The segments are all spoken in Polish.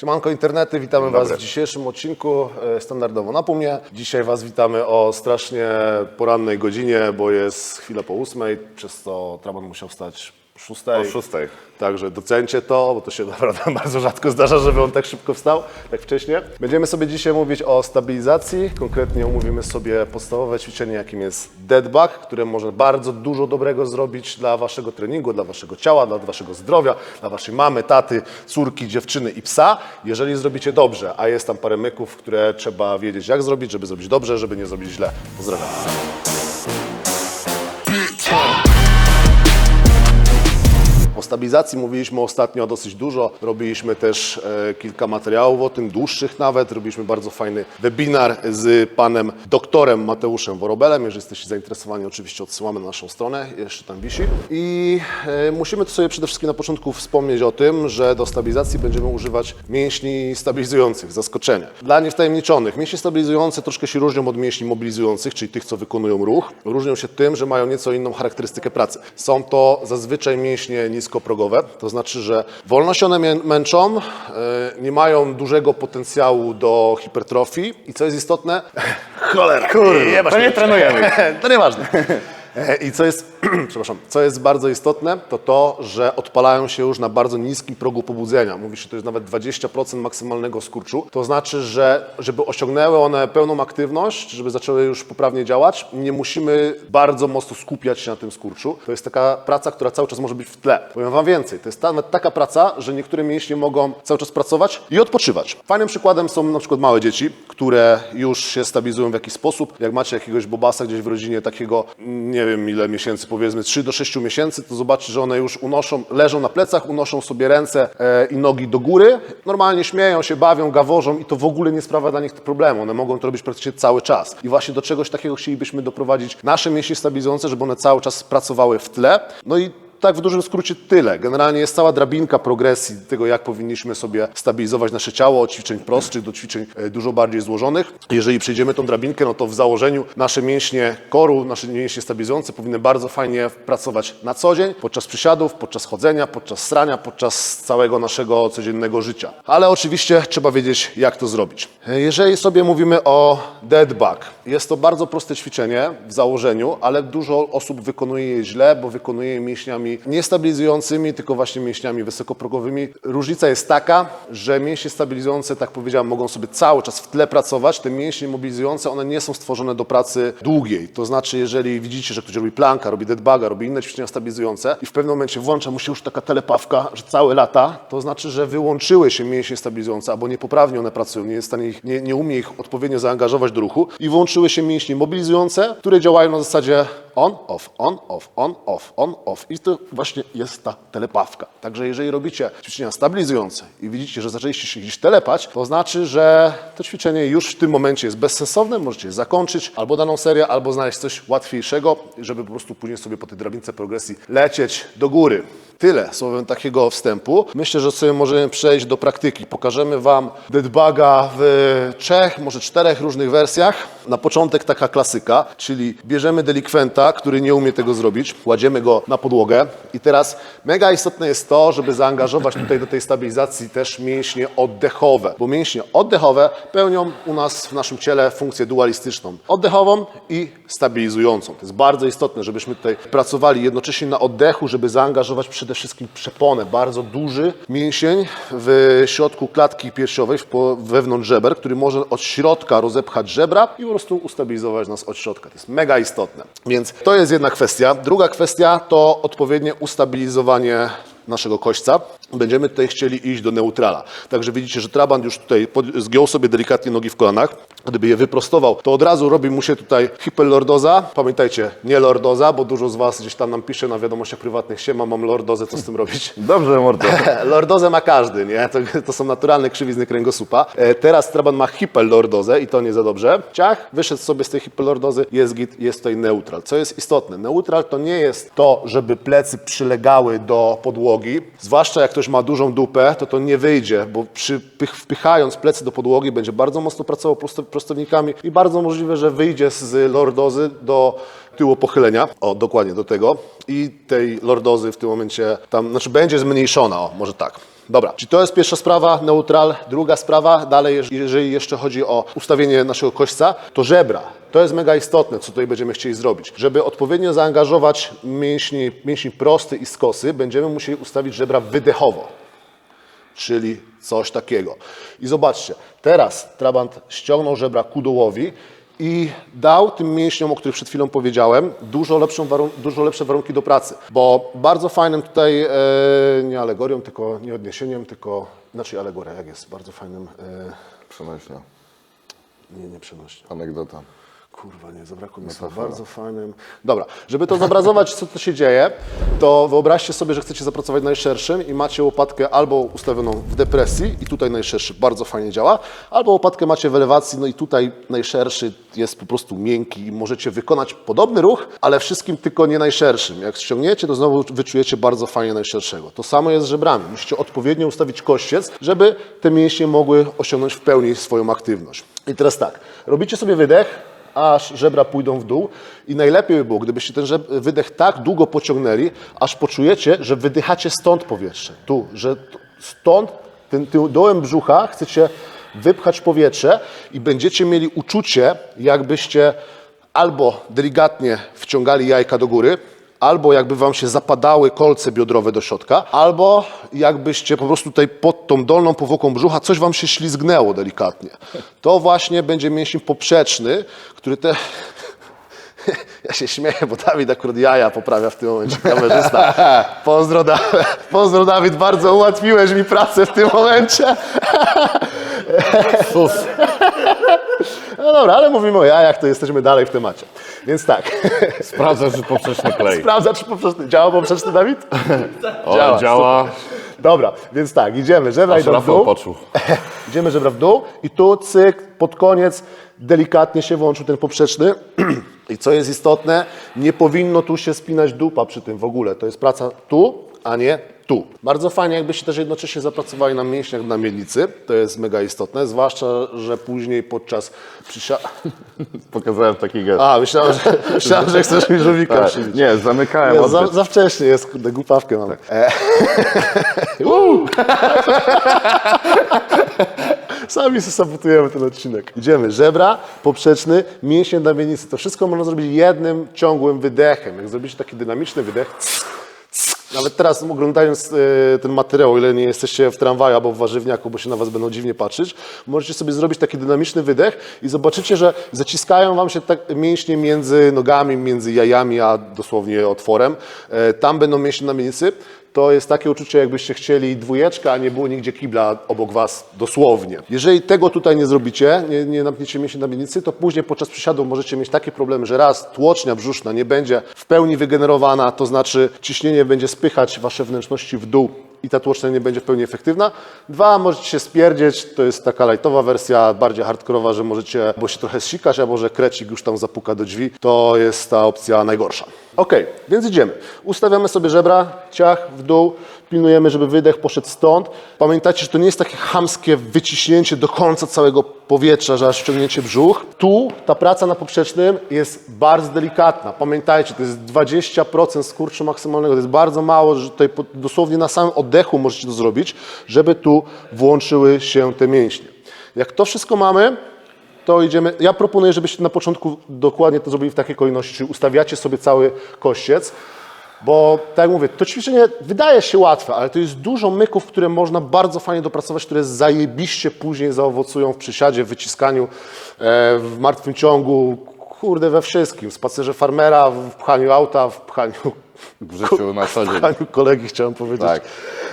Siemanko internety, witamy Was w dzisiejszym odcinku e, standardowo na Pumie. Dzisiaj Was witamy o strasznie porannej godzinie, bo jest chwilę po ósmej, przez to Traban musiał wstać szóstej. O szóstej. Także docencie to, bo to się naprawdę bardzo rzadko zdarza, żeby on tak szybko wstał, tak wcześnie. Będziemy sobie dzisiaj mówić o stabilizacji, konkretnie omówimy sobie podstawowe ćwiczenie, jakim jest dead bug, które może bardzo dużo dobrego zrobić dla Waszego treningu, dla Waszego ciała, dla Waszego zdrowia, dla Waszej mamy, taty, córki, dziewczyny i psa, jeżeli zrobicie dobrze, a jest tam parę myków, które trzeba wiedzieć jak zrobić, żeby zrobić dobrze, żeby nie zrobić źle. Pozdrawiam. O stabilizacji mówiliśmy ostatnio dosyć dużo. Robiliśmy też e, kilka materiałów o tym, dłuższych nawet. Robiliśmy bardzo fajny webinar z panem doktorem Mateuszem Worobelem. Jeżeli jesteście zainteresowani, oczywiście odsyłamy na naszą stronę, jeszcze tam wisi. I e, musimy tu sobie przede wszystkim na początku wspomnieć o tym, że do stabilizacji będziemy używać mięśni stabilizujących, zaskoczenia. Dla niewtajemniczonych, mięśnie stabilizujące troszkę się różnią od mięśni mobilizujących, czyli tych, co wykonują ruch. Różnią się tym, że mają nieco inną charakterystykę pracy. Są to zazwyczaj mięśnie niskoprogowe, to znaczy, że wolno się one męczą, e, nie mają dużego potencjału do hipertrofii i co jest istotne, cholera, nie masz to nie trenujemy. to nieważne. E, I co jest, przepraszam, co jest bardzo istotne, to to, że odpalają się już na bardzo niskim progu pobudzenia. Mówi się, że to jest nawet 20% maksymalnego skurczu. To znaczy, że żeby osiągnęły one pełną aktywność, żeby zaczęły już poprawnie działać, nie musimy bardzo mocno skupiać się na tym skurczu. To jest taka praca, która cały czas może być w tle. Powiem Wam więcej, to jest nawet taka praca, że niektóre mięśnie mogą cały czas pracować i odpoczywać. Fajnym przykładem są na przykład małe dzieci, które już się stabilizują w jakiś sposób. Jak macie jakiegoś bobasa gdzieś w rodzinie takiego, nie wiem ile miesięcy, powiedzmy 3 do 6 miesięcy, to zobaczycie, że one już unoszą, leżą na plecach, unoszą sobie ręce e, i nogi do góry. Normalnie śmieją się, bawią, gaworzą i to w ogóle nie sprawia dla nich problemu. One mogą to robić praktycznie cały czas. I właśnie do czegoś takiego chcielibyśmy doprowadzić nasze mięśnie stabilizujące, żeby one cały czas pracowały w tle. No i tak w dużym skrócie tyle. Generalnie jest cała drabinka progresji tego, jak powinniśmy sobie stabilizować nasze ciało od ćwiczeń prostszych do ćwiczeń e, dużo bardziej złożonych. Jeżeli przejdziemy tą drabinkę, no to w założeniu nasze mięśnie koru, nasze mięśnie stabilizujące powinny bardzo fajnie pracować na co dzień, podczas przysiadów, podczas chodzenia, podczas strania, podczas całego naszego codziennego życia. Ale oczywiście trzeba wiedzieć, jak to zrobić. E, Jeżeli sobie mówimy o dead bug, jest to bardzo proste ćwiczenie w założeniu, ale dużo osób wykonuje je źle, bo wykonuje je mięśniami nie stabilizującymi, tylko właśnie mięśniami wysokoprogowymi. Różnica jest taka, że mięśnie stabilizujące, tak powiedziałem, mogą sobie cały czas w tle pracować. Te mięśnie mobilizujące, one nie są stworzone do pracy długiej. To znaczy, jeżeli widzicie, że ktoś robi planka, robi deadbaga, robi inne ćwiczenia stabilizujące i w pewnym momencie włącza mu się już taka telepawka, że całe lata, to znaczy, że wyłączyły się mięśnie stabilizujące albo niepoprawnie one pracują, nie jest ich, nie, nie umie ich odpowiednio zaangażować do ruchu i włączyły się mięśnie mobilizujące, które działają na zasadzie on, off, on, off, on, off, on, off. I to właśnie jest ta telepawka. Także jeżeli robicie ćwiczenia stabilizujące i widzicie, że zaczęliście się gdzieś telepać, to znaczy, że to ćwiczenie już w tym momencie jest bezsensowne, możecie zakończyć albo daną serię, albo znaleźć coś łatwiejszego, żeby po prostu później sobie po tej drabince progresji lecieć do góry. Tyle słowem takiego wstępu. Myślę, że sobie możemy przejść do praktyki. Pokażemy Wam deadbaga w trzech, może czterech różnych wersjach. Na początek taka klasyka, czyli bierzemy delikwenta, który nie umie tego zrobić, kładziemy go na podłogę i teraz mega istotne jest to, żeby zaangażować tutaj do tej stabilizacji też mięśnie oddechowe, bo mięśnie oddechowe pełnią u nas w naszym ciele funkcję dualistyczną. Oddechową i stabilizującą. To jest bardzo istotne, żebyśmy tutaj pracowali jednocześnie na oddechu, żeby zaangażować przede wszystkim przeponę. Bardzo duży mięsień w środku klatki piersiowej, wewnątrz żeber, który może od środka rozepchać żebra i po prostu ustabilizować nas od środka. To jest mega istotne. Więc to jest jedna kwestia. Druga kwestia to odpowiednie ustabilizowanie naszego kośćca. Będziemy tutaj chcieli iść do neutrala. Także widzicie, że trabant już tutaj zgiął sobie delikatnie nogi w kolanach. Gdyby je wyprostował, to od razu robi mu się tutaj hiperlordoza. Pamiętajcie, nie lordoza, bo dużo z Was gdzieś tam nam pisze na wiadomościach prywatnych, siema, mam lordozę, co z tym robić? Dobrze, mordo. Lordozę ma każdy, nie? To, to są naturalne krzywizny kręgosłupa. E, teraz Traban ma hiperlordozę i to nie za dobrze. Ciach, wyszedł sobie z tej hiperlordozy, jest git, jest tutaj neutral. Co jest istotne, neutral to nie jest to, żeby plecy przylegały do podłogi, zwłaszcza jak ktoś ma dużą dupę, to to nie wyjdzie, bo przy, pych, wpychając plecy do podłogi będzie bardzo mocno pracował prosto, prostownikami i bardzo możliwe, że wyjdzie z lordozy do tyłu pochylenia, o dokładnie do tego i tej lordozy w tym momencie tam, znaczy będzie zmniejszona, o może tak. Dobra, czyli to jest pierwsza sprawa, neutral. Druga sprawa, dalej, jeż- jeżeli jeszcze chodzi o ustawienie naszego kośćca, to żebra. To jest mega istotne, co tutaj będziemy chcieli zrobić. Żeby odpowiednio zaangażować mięśni, mięśni prosty i skosy, będziemy musieli ustawić żebra wydechowo czyli coś takiego. I zobaczcie, teraz Trabant ściągnął żebra ku dołowi i dał tym mięśniom, o których przed chwilą powiedziałem, dużo, lepszą dużo lepsze warunki do pracy. Bo bardzo fajnym tutaj, e, nie alegorią, tylko nie odniesieniem, tylko, znaczy alegoria, jak jest, bardzo fajnym, e, Przenośnia. nie, nie przenośnie. Anegdota. Kurwa, nie, zabrakło mi słowa. Bardzo fajnym. Dobra, żeby to zobrazować, co tu się dzieje, to wyobraźcie sobie, że chcecie zapracować najszerszym i macie łopatkę albo ustawioną w depresji i tutaj najszerszy bardzo fajnie działa, albo łopatkę macie w elewacji, no i tutaj najszerszy jest po prostu miękki i możecie wykonać podobny ruch, ale wszystkim tylko nie najszerszym. Jak ściągniecie, to znowu wyczujecie bardzo fajnie najszerszego. To samo jest z żebrami. Musicie odpowiednio ustawić kościec, żeby te mięśnie mogły osiągnąć w pełni swoją aktywność. I teraz tak, robicie sobie wydech, aż żebra pójdą w dół i najlepiej by było, gdybyście ten wydech tak długo pociągnęli, aż poczujecie, że wydychacie stąd powietrze, tu, że stąd, tym, tym dołem brzucha chcecie wypchać powietrze i będziecie mieli uczucie, jakbyście albo delikatnie wciągali jajka do góry, albo jakby wam się zapadały kolce biodrowe do środka, albo jakbyście po prostu tutaj pod tą dolną powłoką brzucha coś wam się ślizgnęło delikatnie. To właśnie będzie mięsień poprzeczny, który te... Ja się śmieję, bo Dawid akurat jaja poprawia w tym momencie kamerzysta. Pozdro, Da- Pozdro Dawid, bardzo ułatwiłeś mi pracę w tym momencie. Sus. No dobra, ale mówimy o jajach, to jesteśmy dalej w temacie. Więc tak, Sprawdzę, czy poprzeczny klej. sprawdza czy poprzeczny. Działa poprzeczny Dawid? O, Działa, działa. Dobra, więc tak, idziemy, żebra Aż idą w Rafał dół. poczuł. Idziemy żebra w dół i tu cyk, pod koniec delikatnie się włączył ten poprzeczny. I co jest istotne, nie powinno tu się spinać dupa przy tym w ogóle. To jest praca tu, a nie tu. Bardzo fajnie, jakbyście też jednocześnie zapracowali na mięśniach na miednicy. To jest mega istotne, zwłaszcza, że później podczas przysiadu... Pokazałem taki gest. A, myślałem, że, myślałem, że chcesz mi żółwika Tak, przybić. nie, zamykałem Nie, za, za wcześnie jest, kurde, głupawkę mam. E. Uuu. Sami sobie sabotujemy ten odcinek. Idziemy. Żebra, poprzeczny, mięśnie na miednicy. To wszystko można zrobić jednym ciągłym wydechem. Jak zrobicie taki dynamiczny wydech, nawet teraz oglądając e, ten materiał, ile nie jesteście w tramwaju albo w warzywniaku, bo się na Was będą dziwnie patrzeć, możecie sobie zrobić taki dynamiczny wydech i zobaczycie, że zaciskają Wam się tak mięśnie między nogami, między jajami, a dosłownie otworem. E, Tam będą mięśnie na miednicy. To jest takie uczucie, jakbyście chcieli dwójeczka, a nie było nigdzie kibla obok Was, dosłownie. Jeżeli tego tutaj nie zrobicie, nie, nie napniecie mięśni na miednicy, to później podczas przysiadu możecie mieć takie problemy, że raz tłocznia brzuszna nie będzie w pełni wygenerowana, to znaczy ciśnienie będzie spychać Wasze wnętrzności w dół i ta tłocznia nie będzie w pełni efektywna. Dwa, możecie się spierdzieć, to jest taka lightowa wersja, bardziej hardkorowa, że możecie albo się trochę zsikać, albo że krecik już tam zapuka do drzwi. To jest ta opcja najgorsza. Ok, więc idziemy. Ustawiamy sobie żebra, ciach w dół, pilnujemy, żeby wydech poszedł stąd. Pamiętajcie, że to nie jest takie chamskie wyciśnięcie do końca całego powietrza, że aż ściągniecie brzuch. Tu ta praca na poprzecznym jest bardzo delikatna. Pamiętajcie, to jest 20% skurczu maksymalnego. To jest bardzo mało, że tutaj dosłownie na samym oddechu możecie to zrobić, żeby tu włączyły się te mięśnie. Jak to wszystko mamy, to idziemy. Ja proponuję, żebyście na początku dokładnie to zrobili w takiej kolejności, ustawiacie sobie cały kościec. Bo tak jak mówię, to ćwiczenie wydaje się łatwe, ale to jest dużo myków, które można bardzo fajnie dopracować, które zajebiście później zaowocują w przysiadzie, w wyciskaniu, e, w martwym ciągu, kurde we wszystkim. W spacerze farmera, w pchaniu auta, w pchaniu, W życiu na co w dzień. pchaniu kolegi chciałem powiedzieć. Tak.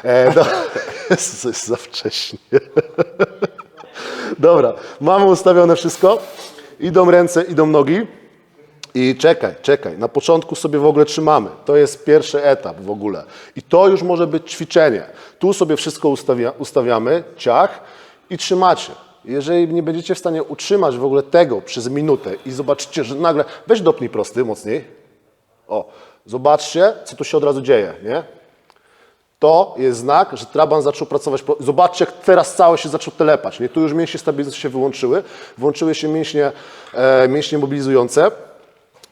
E, no, to jest za wcześnie. Dobra, mamy ustawione wszystko. Idą ręce, idą nogi. I czekaj, czekaj, na początku sobie w ogóle trzymamy. To jest pierwszy etap w ogóle. I to już może być ćwiczenie. Tu sobie wszystko ustawia, ustawiamy, ciach i trzymacie. Jeżeli nie będziecie w stanie utrzymać w ogóle tego przez minutę i zobaczycie, że nagle, weź dopnij prosty mocniej. O, zobaczcie, co tu się od razu dzieje, nie? To jest znak, że traban zaczął pracować. Zobaczcie, jak teraz cały się zaczął telepać. Nie? Tu już mięśnie stabilizacji się wyłączyły. Włączyły się mięśnie, e, mięśnie mobilizujące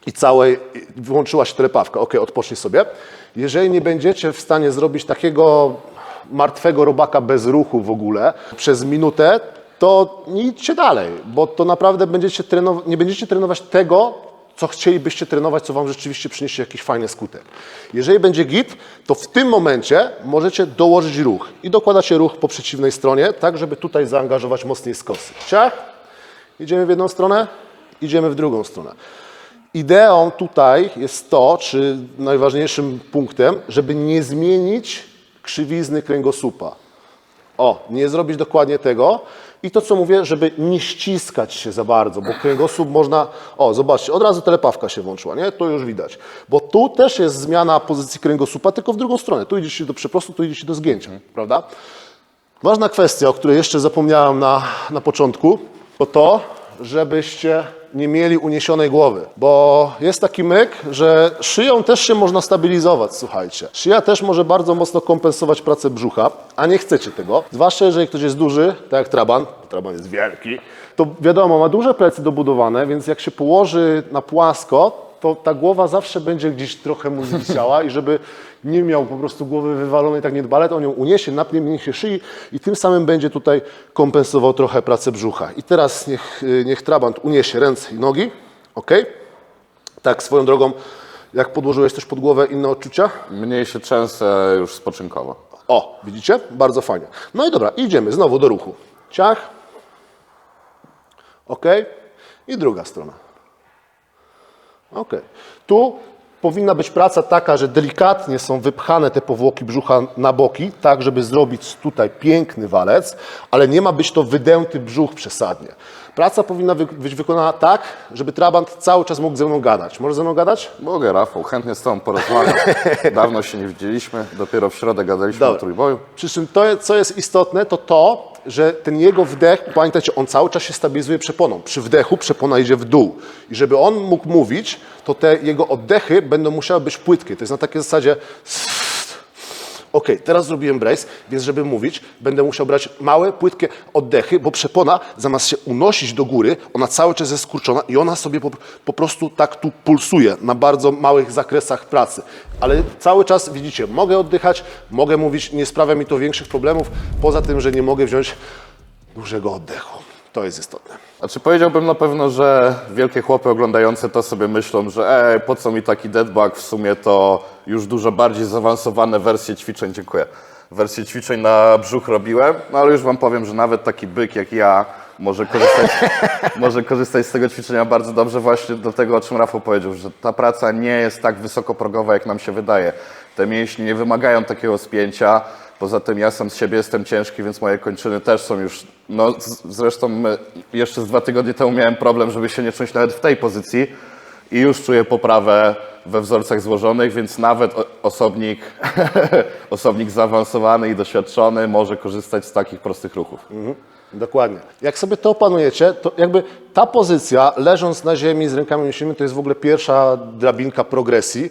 i całej wyłączyła się telepawka. Ok, odpocznij sobie. Jeżeli nie będziecie w stanie zrobić takiego martwego robaka bez ruchu w ogóle przez minutę, to idźcie dalej, bo to naprawdę będziecie nie będziecie trenować tego, co chcielibyście trenować, co Wam rzeczywiście przyniesie jakiś fajny skutek. Jeżeli będzie git, to w tym momencie możecie dołożyć ruch i dokładacie ruch po przeciwnej stronie, tak żeby tutaj zaangażować mocniej skosy. Ciach, idziemy w jedną stronę, idziemy w drugą stronę. Ideą tutaj jest to, czy najważniejszym punktem, żeby nie zmienić krzywizny kręgosłupa. O, nie zrobić dokładnie tego. I to, co mówię, żeby nie ściskać się za bardzo, bo kręgosłup można... O, zobaczcie, od razu telepawka się włączyła, nie? To już widać. Bo tu też jest zmiana pozycji kręgosłupa, tylko w drugą stronę. Tu idziecie do przeprostu, tu idziecie do zgięcia, prawda? Ważna kwestia, o której jeszcze zapomniałem na, na początku, to to, żebyście nie mieli uniesionej głowy, bo jest taki myk, że szyją też się można stabilizować, słuchajcie. Szyja też może bardzo mocno kompensować pracę brzucha, a nie chcecie tego. Zwłaszcza jeżeli ktoś jest duży, tak jak Traban, Traban jest wielki, to wiadomo, ma duże plecy dobudowane, więc jak się położy na płasko, to ta głowa zawsze będzie gdzieś trochę mu wisiała i żeby nie miał po prostu głowy wywalonej tak niedbale, to on ją uniesie, napnie mięśnie szyi i tym samym będzie tutaj kompensował trochę pracę brzucha. I teraz niech, y, niech trabant uniesie ręce i nogi, ok? Tak swoją drogą, jak podłożyłeś coś pod głowę, inne odczucia? Mniej się trzęsę już spoczynkowo. O, widzicie? Bardzo fajnie. No i dobra, idziemy znowu do ruchu. Ciach. Ok. I druga strona. Ok. Tu powinna być praca taka, że delikatnie są wypchane te powłoki brzucha na boki, tak żeby zrobić tutaj piękny walec, ale nie ma być to wydęty brzuch przesadnie. Praca powinna być wykonana tak, żeby trabant cały czas mógł ze mną gadać. Może ze mną gadać? Mogę, Rafał, chętnie z Tobą porozmawiam. Dawno się nie widzieliśmy, dopiero w środę gadaliśmy Dobra. o trójboju. Przy czym to, co jest istotne, to to, że ten jego wdech, pamiętajcie, on cały czas się stabilizuje przeponą. Przy wdechu przepona idzie w dół. I żeby on mógł mówić, to te jego oddechy będą musiały być płytkie. To jest na takiej zasadzie... Ok, teraz zrobiłem brace, więc żeby mówić, będę musiał brać małe, płytkie oddechy, bo przepona zamiast się unosić do góry, ona cały czas jest skurczona i ona sobie po, po prostu tak tu pulsuje na bardzo małych zakresach pracy. Ale cały czas widzicie, mogę oddychać, mogę mówić, nie sprawia mi to większych problemów, poza tym, że nie mogę wziąć dużego oddechu. To jest istotne. Znaczy powiedziałbym na pewno, że wielkie chłopy oglądające to sobie myślą, że ej, po co mi taki deadbug, w sumie to już dużo bardziej zaawansowane wersje ćwiczeń, dziękuję. Wersje ćwiczeń na brzuch robiłem, no ale już wam powiem, że nawet taki byk jak ja może korzystać, może korzystać z tego ćwiczenia bardzo dobrze właśnie do tego, o czym Rafał powiedział, że ta praca nie jest tak wysokoprogowa, jak nam się wydaje. Te mięśnie nie wymagają takiego spięcia, Poza tym ja sam z siebie jestem ciężki, więc moje kończyny też są już. No, zresztą my, jeszcze z dwa tygodnie temu miałem problem, żeby się nie czuć nawet w tej pozycji i już czuję poprawę we wzorcach złożonych, więc nawet osobnik, osobnik zaawansowany i doświadczony może korzystać z takich prostych ruchów. Dokładnie. Jak sobie to opanujecie, to jakby ta pozycja, leżąc na ziemi z rękami mięśniowymi, to jest w ogóle pierwsza drabinka progresji,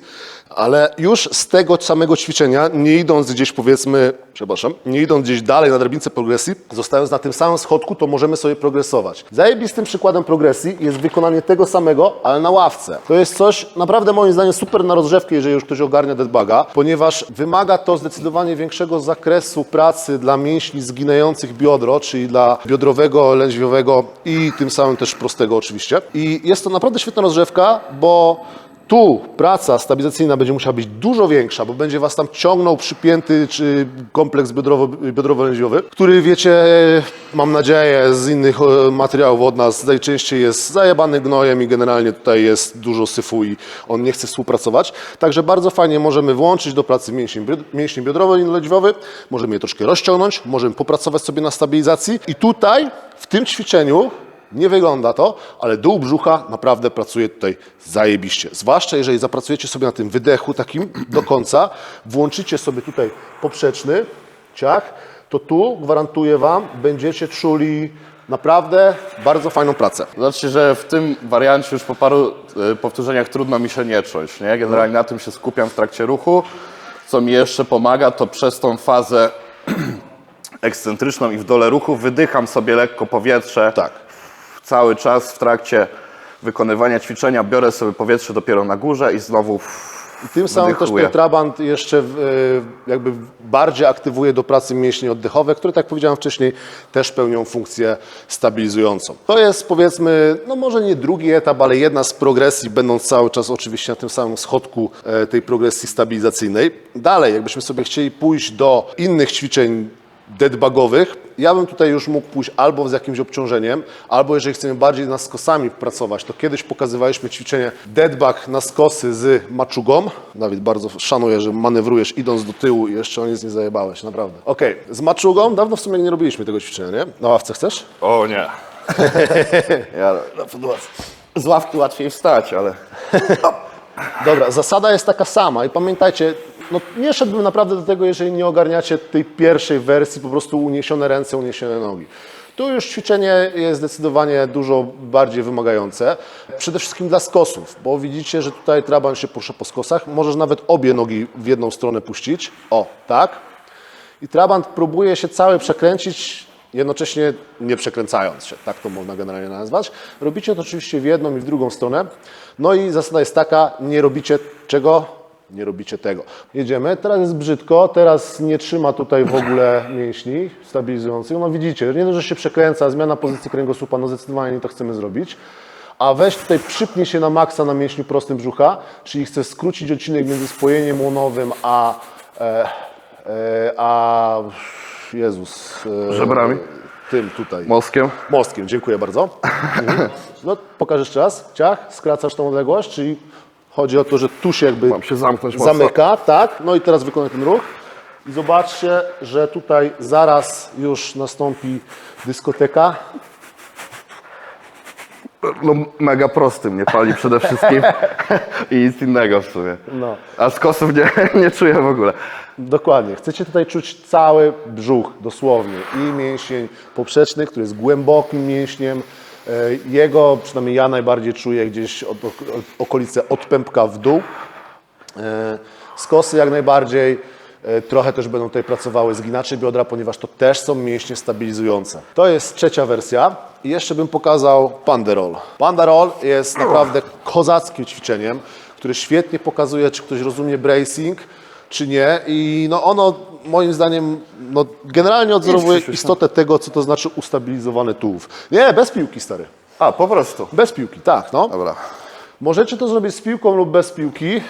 ale już z tego samego ćwiczenia, nie idąc gdzieś powiedzmy, przepraszam, nie idąc gdzieś dalej na drabince progresji, zostając na tym samym schodku, to możemy sobie progresować. Zajebistym przykładem progresji jest wykonanie tego samego, ale na ławce. To jest coś naprawdę moim zdaniem super na rozgrzewkę, jeżeli już ktoś ogarnia deadbuga, ponieważ wymaga to zdecydowanie większego zakresu pracy dla mięśni zginających biodro, czyli dla biodrowego, lędźwiowego i tym samym też prostego oczywiście. I jest to naprawdę świetna rozgrzewka, bo tu praca stabilizacyjna będzie musiała być dużo większa, bo będzie Was tam ciągnął przypięty czy kompleks biodrowo, biodrowo-lędźwiowy, który wiecie, mam nadzieję, z innych e, materiałów od nas najczęściej jest zajebany gnojem i generalnie tutaj jest dużo syfu i on nie chce współpracować. Także bardzo fajnie możemy włączyć do pracy mięsień biodrowo-lędźwiowy, możemy je troszkę rozciągnąć, możemy popracować sobie na stabilizacji i tutaj w tym ćwiczeniu nie wygląda to, ale dół brzucha naprawdę pracuje tutaj zajebiście. Zwłaszcza jeżeli zapracujecie sobie na tym wydechu takim do końca, włączycie sobie tutaj poprzeczny ciach, to tu gwarantuję Wam, będziecie czuli naprawdę bardzo fajną pracę. Znaczy, że w tym wariancie już po paru y, powtórzeniach trudno mi się nie czuć. Nie? Generalnie na tym się skupiam w trakcie ruchu. Co mi jeszcze pomaga, to przez tą fazę ekscentryczną i w dole ruchu wydycham sobie lekko powietrze. Tak. Cały czas w trakcie wykonywania ćwiczenia biorę sobie powietrze dopiero na górze i znowu I tym samym też trabant jeszcze w, e, jakby bardziej aktywuje do pracy mięśnie oddechowe, które, tak jak powiedziałem wcześniej, też pełnią funkcję stabilizującą. To jest powiedzmy, no może nie drugi etap, ale jedna z progresji, będąc cały czas oczywiście na tym samym schodku e, tej progresji stabilizacyjnej. Dalej, jakbyśmy sobie chcieli pójść do innych ćwiczeń deadbugowych, ja bym tutaj już mógł pójść albo z jakimś obciążeniem, albo jeżeli chcemy bardziej nad skosami pracować, to kiedyś pokazywaliśmy ćwiczenie deadbug na skosy z maczugą. Dawid, bardzo szanuję, że manewrujesz idąc do tyłu i jeszcze o nic nie zajebałeś, naprawdę. Okej, z maczugą, dawno w sumie nie robiliśmy tego ćwiczenia, nie? Na ławce chcesz? O nie. ja na podłodze. Z ławki łatwiej wstać, ale... Dobra, zasada jest taka sama i pamiętajcie, no nie szedłbym naprawdę do tego, jeżeli nie ogarniacie tej pierwszej wersji, po prostu uniesione ręce, uniesione nogi. Tu już ćwiczenie jest zdecydowanie dużo bardziej wymagające. Przede wszystkim dla skosów, bo widzicie, że tutaj traban się porusza po skosach. Możesz nawet obie nogi w jedną stronę puścić. O, tak. I trabant próbuje się cały przekręcić, jednocześnie nie przekręcając się, tak to można generalnie nazwać. Robicie to oczywiście w jedną i w drugą stronę. No i zasada jest taka, nie robicie czego? Nie robicie tego. Jedziemy, teraz jest brzydko, teraz nie trzyma tutaj w ogóle mięśni stabilizujących. No widzicie, nie dość, że się przekręca, zmiana pozycji kręgosłupa, no zdecydowanie nie to chcemy zrobić. A weź tutaj przypnij się na maksa na mięśniu prostym brzucha, czyli chcesz skrócić odcinek między spojeniem łonowym a, e, e, a Jezus. E, Żebrami? Tym tutaj. Moskiem? Mostkiem, dziękuję bardzo. Mhm. No, pokaż jeszcze raz. Ciach, skracasz tą odległość, czyli chodzi o to, że tu się jakby Mam się zamknąć mocno. zamyka, tak. No i teraz wykonaj ten ruch. I zobaczcie, że tutaj zaraz już nastąpi dyskoteka. No mega prosty mnie pali przede wszystkim i nic innego w sumie. No. A skosów nie, nie czuję w ogóle. Dokładnie. Chcecie tutaj czuć cały brzuch, dosłownie. I mięsień poprzeczny, który jest głębokim mięśniem. E, Jego, przynajmniej ja najbardziej czuję gdzieś od, okolice od pępka w dół. E, Skosy jak najbardziej. E, Trochę też będą tutaj pracowały zginacze biodra, ponieważ to też są mięśnie stabilizujące. To jest trzecia wersja. I jeszcze bym pokazał Panderol. Panderol jest naprawdę kozackim ćwiczeniem, które świetnie pokazuje, czy ktoś rozumie bracing, czy nie. I no ono moim zdaniem no, generalnie odzorowuje Krzysiu, istotę tego, co to znaczy ustabilizowany tułów. Nie, bez piłki, stary. A, po prostu. Bez piłki, tak, no. Dobra. Możecie to zrobić z piłką lub bez piłki. E,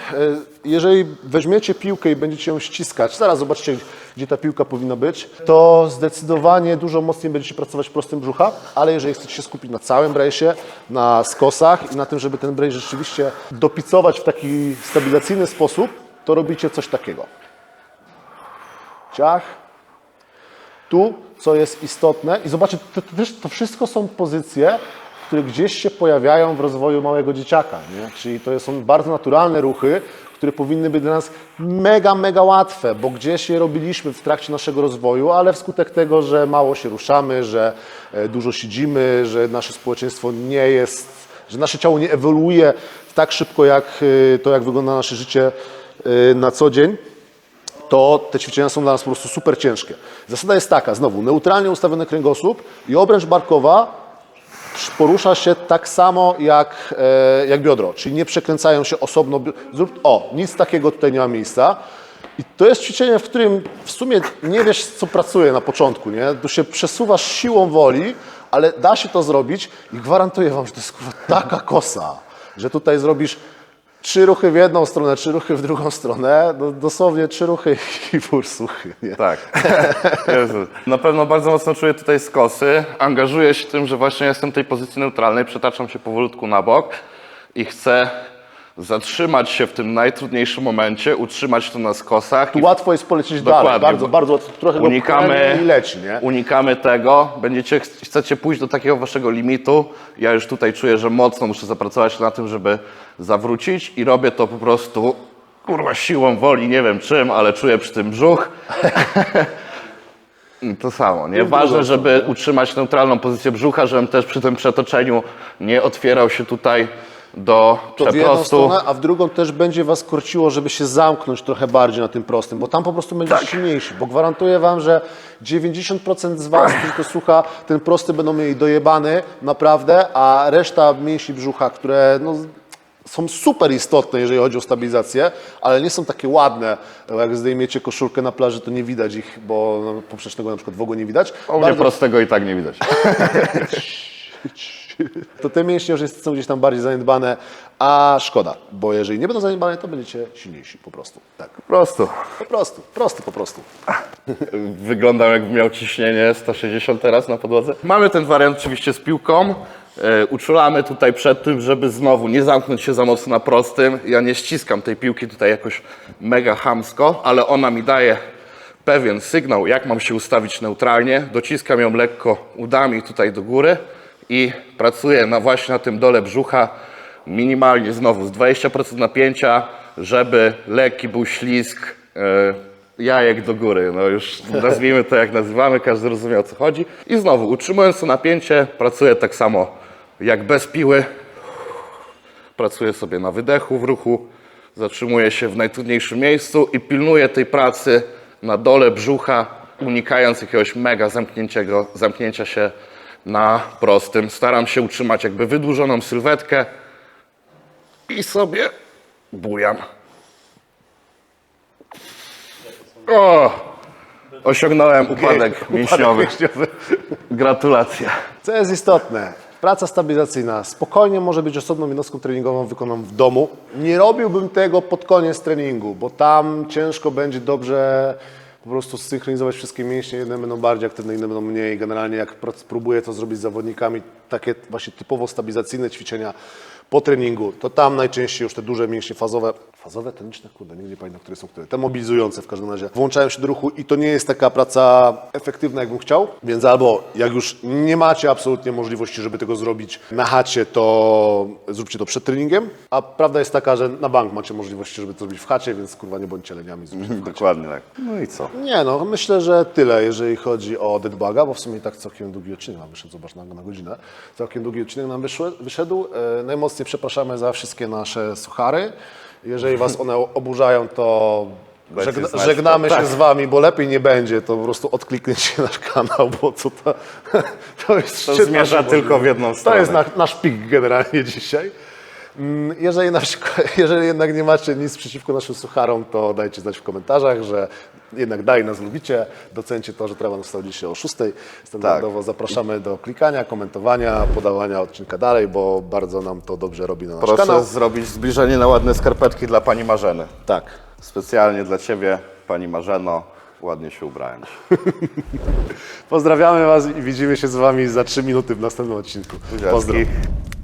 Jeżeli weźmiecie piłkę i będziecie ją ściskać, zaraz zobaczcie, gdzie ta piłka powinna być, to zdecydowanie dużo mocniej będziecie pracować prostym brzucha, ale jeżeli chcecie się skupić na całym brejsie, na skosach i na tym, żeby ten brejs rzeczywiście dopicować w taki stabilizacyjny sposób, to robicie coś takiego. Ciach. Tu, co jest istotne, i zobaczcie, to, to, to wszystko są pozycje, które gdzieś się pojawiają w rozwoju małego dzieciaka. Nie? Czyli to są bardzo naturalne ruchy, które powinny być dla nas mega, mega łatwe, bo gdzieś je robiliśmy w trakcie naszego rozwoju, ale wskutek tego, że mało się ruszamy, że e, dużo siedzimy, że nasze społeczeństwo nie jest, że nasze ciało nie ewoluuje tak szybko, jak e, to, jak wygląda nasze życie e, na co dzień, to te ćwiczenia są dla nas po prostu super ciężkie. Zasada jest taka, znowu, neutralnie ustawiony kręgosłup i obręcz barkowa porusza się tak samo jak, e, jak biodro, czyli nie przekręcają się osobno. Zrób, o, nic takiego tutaj nie ma miejsca. I to jest ćwiczenie, w którym w sumie nie wiesz, co pracuje na początku, nie? Tu się przesuwasz siłą woli, ale da się to zrobić i gwarantuję wam, że to jest kurwa taka kosa, że tutaj zrobisz trzy ruchy w jedną stronę, trzy ruchy w drugą stronę, no, dosłownie trzy ruchy i wór suchy, nie? Tak. Jezu. Na pewno bardzo mocno czuję tutaj skosy. Angażuję się tym, że właśnie jestem w tej pozycji neutralnej, przetaczam się powolutku na bok i chcę zatrzymać się w tym najtrudniejszym momencie, utrzymać to na skosach. Tu i łatwo jest polecieć Dokładnie, dalej, bardzo, bardzo trochę unikamy, i leci, nie? unikamy tego, będziecie, ch- chcecie pójść do takiego waszego limitu. Ja już tutaj czuję, że mocno muszę zapracować na tym, żeby zawrócić i robię to po prostu kurwa siłą woli, nie wiem czym, ale czuję przy tym brzuch. To samo, nie? Ważne, żeby utrzymać neutralną pozycję brzucha, żebym też przy tym przetoczeniu nie otwierał się tutaj do To w jedną stronę, a w drugą też będzie Was korciło, żeby się zamknąć trochę bardziej na tym prostym, bo tam po prostu będziecie Tak. silniejsi, bo gwarantuję Wam, że 90% z Was, którzy to słucha, ten prosty będą mieli dojebany naprawdę, a reszta mięśni brzucha, które no, są super istotne, jeżeli chodzi o stabilizację, ale nie są takie ładne. Jak zdejmiecie koszulkę na plaży, to nie widać ich, bo no, poprzecznego na przykład w ogóle nie widać. U mnie prostego i tak nie widać. To te mięśnie już są gdzieś tam bardziej zaniedbane, a szkoda, bo jeżeli nie będą zaniedbane, to będziecie silniejsi po prostu. Tak, Po prostu. po prostu, prosty po prostu. Wyglądam jakbym miał ciśnienie 160 teraz na podłodze. Mamy ten wariant oczywiście z piłką. E, Uczulamy tutaj przed tym, żeby znowu nie zamknąć się za mocno na prostym. Ja nie ściskam tej piłki tutaj jakoś mega hamsko, ale ona mi daje pewien sygnał, jak mam się ustawić neutralnie. Dociskam ją lekko udami tutaj do góry i pracuję na właśnie na tym dole brzucha minimalnie znowu z 20% napięcia, żeby lekki był ślizg e, jajek do góry. No już nazwijmy to jak nazywamy, każdy rozumie o co chodzi. I znowu utrzymując to napięcie, pracuję tak samo jak bez piły. Pracuję sobie na wydechu, w ruchu, zatrzymuję się w najtrudniejszym miejscu i pilnuję tej pracy na dole brzucha, unikając jakiegoś mega zamknięcia się na prostym. Staram się utrzymać jakby wydłużoną sylwetkę i sobie bujam. O! Osiągnąłem upadek mięśniowy. mięśniowy. Gratulacje. Co jest istotne, praca stabilizacyjna spokojnie może być osobną jednostką treningową wykonaną w domu. Nie robiłbym tego pod koniec treningu, bo tam ciężko będzie dobrze po prostu synchronizować wszystkie mięśnie. Jedne będą bardziej aktywne, inne będą mniej. Generalnie jak próbuję to zrobić z zawodnikami, takie właśnie typowo stabilizacyjne ćwiczenia po treningu, to tam najczęściej już te duże mięśnie fazowe, fazowe, toniczne, kurde, nigdy nie pamiętam, które są które, te mobilizujące w każdym razie, włączają się do ruchu i to nie jest taka praca efektywna, jakbym chciał, więc albo jak już nie macie absolutnie możliwości, żeby tego zrobić na chacie, to zróbcie to przed treningiem, a prawda jest taka, że na bank macie możliwości, żeby to zrobić w chacie, więc kurwa nie bądźcie leniami, zróbcie to w chacie. Dokładnie tak. No i co? Nie no, myślę, że tyle, jeżeli chodzi o Deadbuga, bo w sumie i tak całkiem długi odcinek nam wyszedł, zobacz na, na godzinę. Całkiem długi odcinek nam wyszły, wyszedł. E, najmocniej przepraszamy za wszystkie nasze suchary. Jeżeli Was one oburzają, to żegna, znać, żegnamy to- się tak. z Wami, bo lepiej nie będzie, to po prostu odkliknijcie nasz kanał, bo co to, to jest To szczyt zmierza naszej tylko w jedną To stronę. jest nasz, nasz pik generalnie dzisiaj. Mm, Jeżeli, na przykład, jeżeli jednak nie macie nic przeciwko naszym sucharom, to dajcie znać w komentarzach, że jednak dalej nas lubicie, docencie to, że trzeba nas wstał dzisiaj o 6. Standardowo Tak. zapraszamy do klikania, komentowania, podawania odcinka dalej, bo bardzo nam to dobrze robi na nasz Proszę kanał. zrobić zbliżenie na ładne skarpetki dla pani Marzeny. Tak. Specjalnie dla ciebie, pani Marzeno. Ładnie się ubrałem. Pozdrawiamy Was i widzimy się z Wami za 3 minuty w następnym odcinku. Pozdro.